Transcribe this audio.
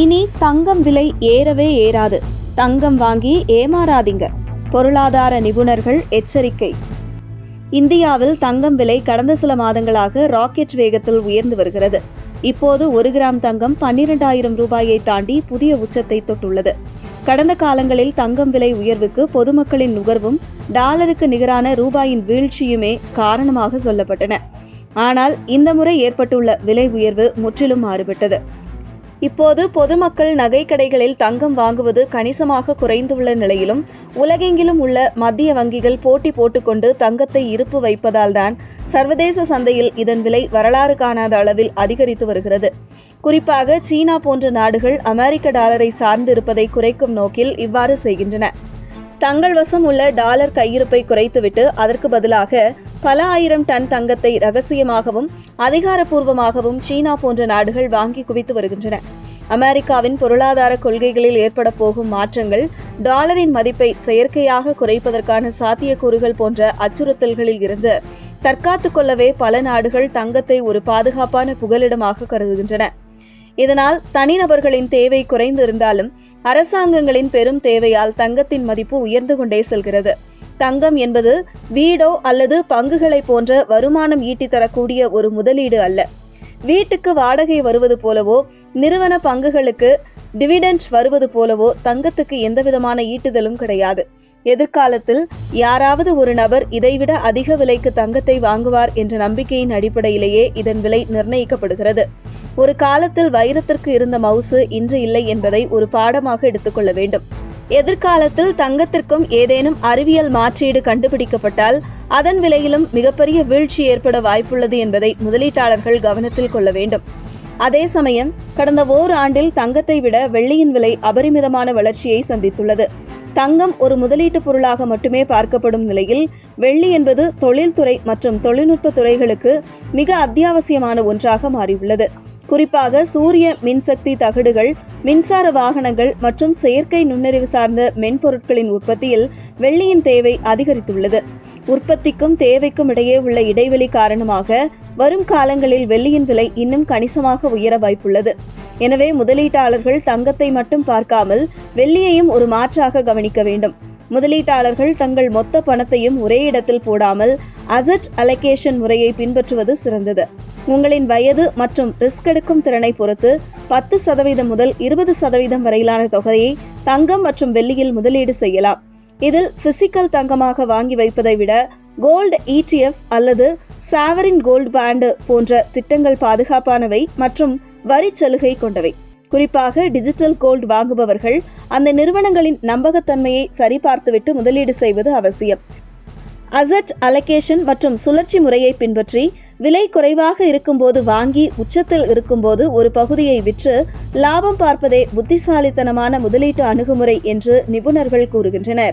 இனி தங்கம் விலை ஏறவே ஏறாது. தங்கம் வாங்கி ஏமாறாதீங்க. பொருளாதார நிபுணர்கள் எச்சரிக்கை. இந்தியாவில் தங்கம் விலை கடந்த சில மாதங்களாக ராக்கெட் வேகத்தில் உயர்ந்து வருகிறது. இப்போது ஒரு கிராம் தங்கம் பன்னிரண்டாயிரம் ரூபாயை தாண்டி புதிய உச்சத்தை தொட்டுள்ளது. கடந்த காலங்களில் தங்கம் விலை உயர்வுக்கு பொதுமக்களின் நுகர்வும் டாலருக்கு நிகரான ரூபாயின் வீழ்ச்சியுமே காரணமாக சொல்லப்பட்டன. ஆனால் இந்த முறை ஏற்பட்டுள்ள விலை உயர்வு முற்றிலும் மாறுபட்டது. இப்போது பொதுமக்கள் நகைக்கடைகளில் தங்கம் வாங்குவது கணிசமாக குறைந்துள்ள நிலையிலும் உலகெங்கிலும் உள்ள மத்திய வங்கிகள் போட்டி போட்டுக்கொண்டு தங்கத்தை இருப்பு வைப்பதால் தான் சர்வதேச சந்தையில் இதன் விலை வரலாறு காணாத அளவில் அதிகரித்து வருகிறது. குறிப்பாக சீனா போன்ற நாடுகள் அமெரிக்க டாலரை சார்ந்து இருப்பதை குறைக்கும் நோக்கில் இவ்வாறு செய்கின்றன. தங்கள் வசம் உள்ள டாலர் கையிருப்பை குறைத்துவிட்டு அதற்கு பதிலாக பல ஆயிரம் டன் தங்கத்தை ரகசியமாகவும் அதிகாரப்பூர்வமாகவும் சீனா போன்ற நாடுகள் வாங்கி குவித்து வருகின்றன. அமெரிக்காவின் பொருளாதார கொள்கைகளில் ஏற்பட போகும் மாற்றங்கள் டாலரின் மதிப்பை செயற்கையாக குறைப்பதற்கான சாத்தியக்கூறுகள் போன்ற அச்சுறுத்தல்களில் இருந்து தற்காத்துக் கொள்ளவே பல நாடுகள் தங்கத்தை ஒரு பாதுகாப்பான புகலிடமாக கருதுகின்றன. இதனால் தனிநபர்களின் தேவை குறைந்து இருந்தாலும் அரசாங்கங்களின் பெரும் தேவையால் தங்கத்தின் மதிப்பு உயர்ந்து கொண்டே செல்கிறது. தங்கம் என்பது வீடோ அல்லது பங்குகளை போன்ற வருமானம் ஈட்டி தரக்கூடிய ஒரு முதலீடு அல்ல. வீட்டுக்கு வாடகை வருவது போலவோ நிறுவன பங்குகளுக்கு டிவிடெண்ட் வருவது போலவோ தங்கத்துக்கு எந்தவிதமான ஈட்டுதலும் கிடையாது. எதிர்காலத்தில் யாராவது ஒரு நபர் இதைவிட அதிக விலைக்கு தங்கத்தை வாங்குவார் என்ற நம்பிக்கையின் அடிப்படையிலேயே இதன் விலை நிர்ணயிக்கப்படுகிறது. ஒரு காலத்தில் வைரத்திற்கு இருந்த மவுசு இன்று இல்லை என்பதை ஒரு பாடமாக எடுத்துக்கொள்ள வேண்டும். எதிர்காலத்தில் தங்கத்திற்கும் ஏதேனும் அறிவியல் மாற்றீடு கண்டுபிடிக்கப்பட்டால் அதன் விலையிலும் மிகப்பெரிய வீழ்ச்சி ஏற்பட வாய்ப்புள்ளது என்பதை முதலீட்டாளர்கள் கவனத்தில் கொள்ள வேண்டும். அதே சமயம் கடந்த ஓர் ஆண்டில் தங்கத்தை விட வெள்ளியின் விலை அபரிமிதமான வளர்ச்சியை சந்தித்துள்ளது. தங்கம் ஒரு முதலீட்டு பொருளாக மட்டுமே பார்க்கப்படும் நிலையில் வெள்ளி என்பது தொழில்துறை மற்றும் தொழில்நுட்ப துறைகளுக்கு மிக அத்தியாவசியமான ஒன்றாக மாறியுள்ளது. குறிப்பாக சூரிய மின்சக்தி தகடுகள் மின்சார வாகனங்கள் மற்றும் செயற்கை நுண்ணறிவு சார்ந்த மென்பொருட்களின் உற்பத்தியில் வெள்ளியின் தேவை அதிகரித்துள்ளது. உற்பத்திக்கும் தேவைக்கும் இடையே உள்ள இடைவெளி காரணமாக வரும் காலங்களில் வெள்ளியின் விலை இன்னும் கணிசமாக உயர வாய்ப்புள்ளது. எனவே முதலீட்டாளர்கள் தங்கத்தை மட்டும் பார்க்காமல் வெள்ளியையும் ஒரு மாற்றாக கவனிக்க வேண்டும். முதலீட்டாளர்கள் தங்கள் மொத்த பணத்தையும் ஒரே இடத்தில் போடாமல் அசட் அலகேஷன் முறையை பின்பற்றுவது சிறந்தது. உங்களின் வயது மற்றும் ரிஸ்க் எடுக்கும் திறனை பொறுத்து பத்து சதவீதம் முதல் இருபது சதவீதம் வரையிலான தொகையை தங்கம் மற்றும் வெள்ளியில் முதலீடு செய்யலாம். இதில் பிசிக்கல் தங்கமாக வாங்கி வைப்பதை விட கோல்டு இடிஎஃப் அல்லது சாவரின் கோல்டு பேண்டு போன்ற திட்டங்கள் பாதுகாப்பானவை மற்றும் வரி சலுகை கொண்டவை. குறிப்பாக டிஜிட்டல் கோல்டு வாங்குபவர்கள் அந்த நிறுவனங்களின் நம்பகத்தன்மையை சரிபார்த்துவிட்டு முதலீடு செய்வது அவசியம். அசட் அலகேஷன் மற்றும் சுழற்சி முறையை பின்பற்றி விலை குறைவாக இருக்கும்போது வாங்கி உச்சத்தில் இருக்கும்போது ஒரு பகுதியை விற்று லாபம் பார்ப்பதே புத்திசாலித்தனமான முதலீட்டு அணுகுமுறை என்று நிபுணர்கள் கூறுகின்றனர்.